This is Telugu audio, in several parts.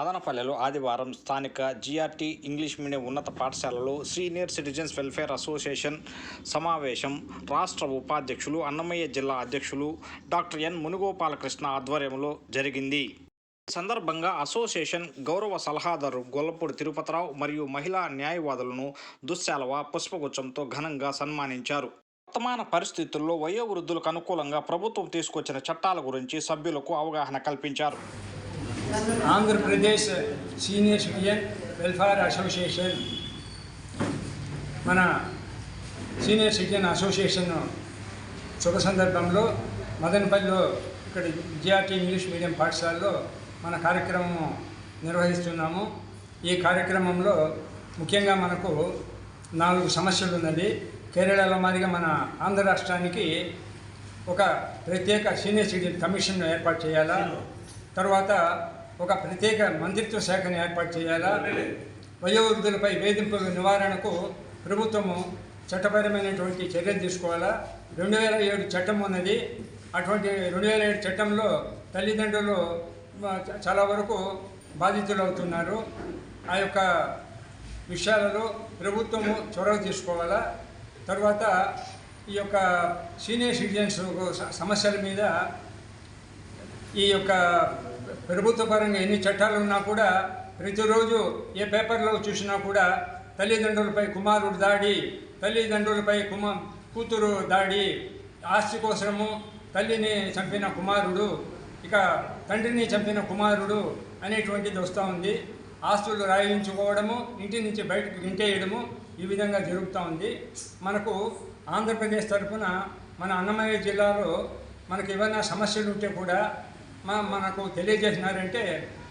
మదనపల్లెలో ఆదివారం స్థానిక జిఆర్టీ ఇంగ్లీష్ మీడియం ఉన్నత పాఠశాలలో సీనియర్ సిటిజన్స్ వెల్ఫేర్ అసోసియేషన్ సమావేశం రాష్ట్ర ఉపాధ్యక్షులు అన్నమయ్య జిల్లా అధ్యక్షులు డాక్టర్ ఎన్ మునుగోపాలకృష్ణ ఆధ్వర్యంలో జరిగింది. సందర్భంగా అసోసియేషన్ గౌరవ సలహాదారు గొల్లపూడి తిరుపతిరావు మరియు మహిళా న్యాయవాదులను దుశ్శాలవ పుష్పగుచ్చంతో ఘనంగా సన్మానించారు. వర్తమాన పరిస్థితుల్లో వయోవృద్ధులకు అనుకూలంగా ప్రభుత్వం తీసుకొచ్చిన చట్టాల గురించి సభ్యులకు అవగాహన కల్పించారు. Andhra Pradesh senior citizen welfare association. మన సీనియర్ సిటిజన్ అసోసియేషన్ శుభ సందర్భంలో మదనపల్లిలో ఇక్కడ జిఆర్టీ ఇంగ్లీష్ మీడియం పాఠశాలలో మన కార్యక్రమం నిర్వహిస్తున్నాము. ఈ కార్యక్రమంలో ముఖ్యంగా మనకు నాలుగు సమస్యలు ఉన్నది కేరళలో మాదిరిగా మన ఆంధ్ర రాష్ట్రానికి ఒక ప్రత్యేక సీనియర్ సిటిజన్ కమిషన్ ఏర్పాటు చేయాలా. తర్వాత ఒక ప్రత్యేక మంత్రిత్వ శాఖను ఏర్పాటు చేయాలా? వయోవృద్ధులపై వేధింపుల నివారణకు ప్రభుత్వము చట్టపరమైనటువంటి చర్యలు తీసుకోవాలా? రెండు వేల ఏడు చట్టం ఉన్నది. అటువంటి రెండు వేల ఏడు చట్టంలో తల్లిదండ్రులు చాలా వరకు బాధితులు అవుతున్నారు ఆ యొక్క విషయాలలో ప్రభుత్వము చొరవ తీసుకోవాలా? తర్వాత ఈ యొక్క సీనియర్ సిటిజన్స్ సమస్యల మీద ఈ యొక్క ప్రభుత్వ పరంగా ఎన్ని చట్టాలు ఉన్నా కూడా ప్రతిరోజు ఏ పేపర్లో చూసినా కూడా తల్లిదండ్రులపై కుమారుడు దాడి తల్లిదండ్రులపై కుమ కూతురు దాడి ఆస్తి కోసము తల్లిని చంపిన కుమారుడు ఇక తండ్రిని చంపిన కుమారుడు అనేటువంటిది వస్తూ ఉంది. ఆస్తులు రాయించుకోవడము ఇంటి నుంచి బయటకు గింటేయడము ఈ విధంగా జరుగుతూ ఉంది. మనకు ఆంధ్రప్రదేశ్ తరఫున మన అన్నమయ్య జిల్లాలో మనకు ఏమైనా సమస్యలు ఉంటే కూడా మనకు తెలియజేసినారంటే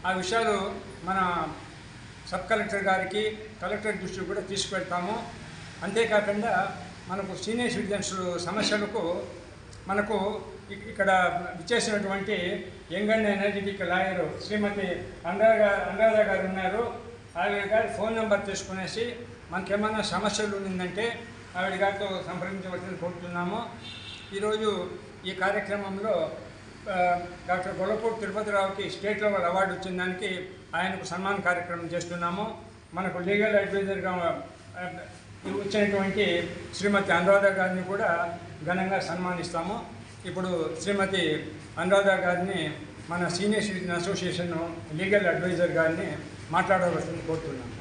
ఆ విషయాలు మన సబ్ కలెక్టర్ గారికి కలెక్టర్ దృష్టికి కూడా తీసుకువెళ్తాము. అంతేకాకుండా మనకు సీనియర్ సిటిజన్స్ సమస్యలకు మనకు ఇక్కడ ఇచ్చేసినటువంటి young and energetic lawyer Shrimati Anuradha Anuradha గారు ఉన్నారు. ఆవిడ గారి ఫోన్ నెంబర్ తీసుకునేసి మనకేమైనా సమస్యలు ఉందంటే ఆవిడ గారితో సంప్రదించవలసింది కోరుతున్నాము. ఈరోజు ఈ కార్యక్రమంలో డాక్టర్ గొల్లపూడి తిరుపతిరావుకి స్టేట్ లెవెల్ అవార్డు వచ్చిన దానికి ఆయనకు సన్మాన కార్యక్రమం చేస్తున్నాము. మనకు లీగల్ అడ్వైజర్గా వచ్చినటువంటి శ్రీమతి అనురాధ గారిని కూడా ఘనంగా సన్మానిస్తాము. ఇప్పుడు శ్రీమతి అనురాధ గారిని మన senior citizen association legal advisor గారిని మాట్లాడవలసింది కోరుతున్నాను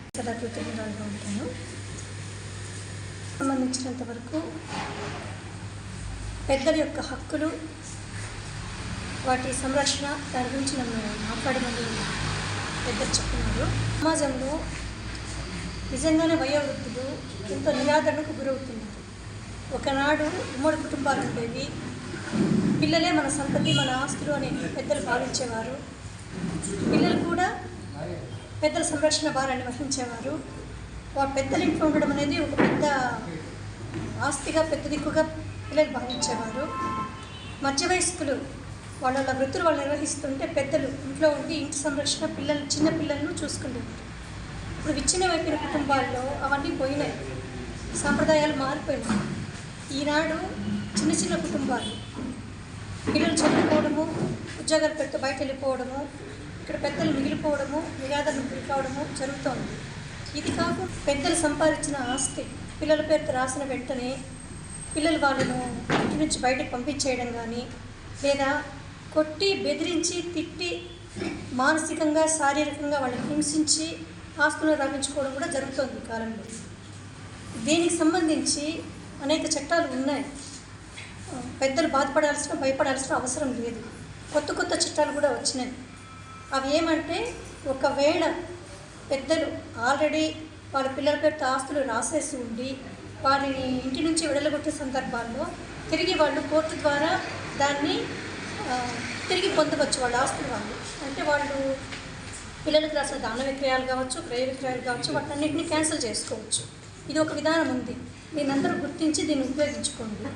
సంబంధించినంత వరకు పెద్దల యొక్క హక్కులు వాటి సంరక్షణ దాని గురించి నన్ను మాట్లాడమని పెద్దలు చెప్తున్నారు సమాజంలో నిజంగానే వయోవృద్ధులు ఎంతో నిరాదరణకు గురవుతున్నారు. ఒకనాడు ఉమ్మడి కుటుంబాలు ఉండేవి. పిల్లలే మన సంతతి మన ఆస్తులు అని పెద్దలు భావించేవారు. పిల్లలు కూడా పెద్దల సంరక్షణ భారాన్ని వహించేవారు. వారు పెద్దల ఇంట్లో ఉండడం అనేది ఒక పెద్ద ఆస్తిగా పెద్ద దిక్కుగా పిల్లలు భావించేవారు. మధ్య వయస్కులు వాళ్ళ వాళ్ళ వృత్తులు వాళ్ళు నిర్వహిస్తుంటే పెద్దలు ఇంట్లో ఉండి ఇంటి సంరక్షణ పిల్లలు చిన్న పిల్లలను చూసుకుంటున్నారు ఇప్పుడు విచ్ఛిన్నమైపోయిన కుటుంబాల్లో అవన్నీ పోయినాయి. సాంప్రదాయాలు మారిపోయినాయి. ఈనాడు చిన్న చిన్న కుటుంబాలు పిల్లలు చదువుకోవడము ఉద్యోగాలు పెడుతూ బయట వెళ్ళిపోవడము ఇక్కడ పెద్దలు మిగిలిపోవడము నిరాదరణ గురి కావడము జరుగుతోంది. ఇది కాకుండా పెద్దలు సంపాదించిన ఆస్తి పిల్లల పేరుతో రాసిన వెంటనే పిల్లలు వాళ్ళను ఇంటి నుంచి బయటకు పంపించేయడం కానీ లేదా కొట్టి బెదిరించి తిట్టి మానసికంగా శారీరకంగా వాళ్ళని హింసించి ఆస్తులను రప్పించుకోవడం కూడా జరుగుతోంది ఈ కాలంలో. దీనికి సంబంధించి అనేక చట్టాలు ఉన్నాయి. పెద్దలు బాధపడాల్సిన భయపడాల్సిన అవసరం లేదు. కొత్త కొత్త చట్టాలు కూడా వచ్చినాయి. అవి ఏమంటే ఒకవేళ పెద్దలు ఆల్రెడీ వాళ్ళ పిల్లల పేరుతో ఆస్తులు రాసేసి ఉండి వారిని ఇంటి నుంచి విడలగొట్టే సందర్భాల్లో తిరిగి వాళ్ళు కోర్టు ద్వారా దాన్ని తిరిగి పొందవచ్చు వాళ్ళ ఆస్తులు వాళ్ళు. అంటే వాళ్ళు పిల్లలకు రాసిన దాన విక్రయాలు కావచ్చు క్రయ విక్రయాలు కావచ్చు వాటన్నిటిని క్యాన్సిల్ చేసుకోవచ్చు. ఇది ఒక విధానం ఉంది. దీని అందరూ గుర్తించి దీన్ని ఉపయోగించుకోండి.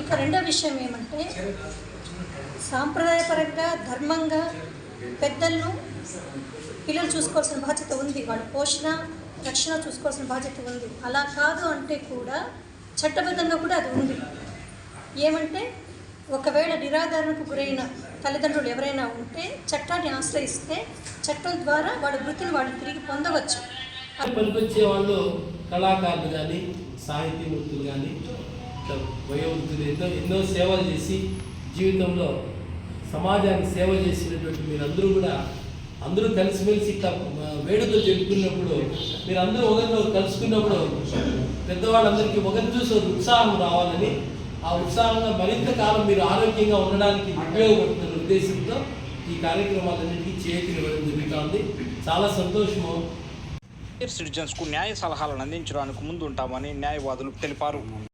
ఇక రెండో విషయం ఏమంటే సాంప్రదాయపరంగా ధర్మంగా పెద్దలను పిల్లలు చూసుకోవాల్సిన బాధ్యత ఉంది. వాళ్ళ పోషణ రక్షణ చూసుకోవాల్సిన బాధ్యత ఉంది. అలా కాదు అంటే కూడా చట్టబద్ధంగా కూడా అది ఉంది. ఏమంటే ఒకవేళ నిరాధారణకు గురైన తల్లిదండ్రులు ఎవరైనా ఉంటే చట్టాన్ని ఆశ్రయిస్తే చట్టం ద్వారా వాళ్ళ వృత్తిని వాళ్ళు తిరిగి పొందవచ్చు. పనికొచ్చే వాళ్ళు కళాకారులు కానీ సాహితీమూర్తులు కానీ వయోవృత్తులు ఎన్నో ఎన్నో సేవలు చేసి జీవితంలో సమాజానికి సేవ చేసినటువంటి మీరందరూ కూడా అందరూ కలిసిమెలిసి ఇట్లా ఆ, వేడుక జరుపుకున్నప్పుడు మీరందరూ ఒకరిని కలుసుకున్నప్పుడు పెద్దవాళ్ళందరికీ ఒకరిని చూసి ఉత్సాహం రావాలని ఆ ఉత్సాహంగా మరింత కాలం మీరు ఆరోగ్యంగా ఉండడానికి ఉపయోగపడుతున్న ఉద్దేశంతో ఈ కార్యక్రమాలన్నింటినీ ఇవ్వడం జరుగుతుంది. చాలా సంతోషము. సిటిజన్స్కు న్యాయ సలహాలను అందించడానికి ముందుంటామని న్యాయవాదులు తెలిపారు.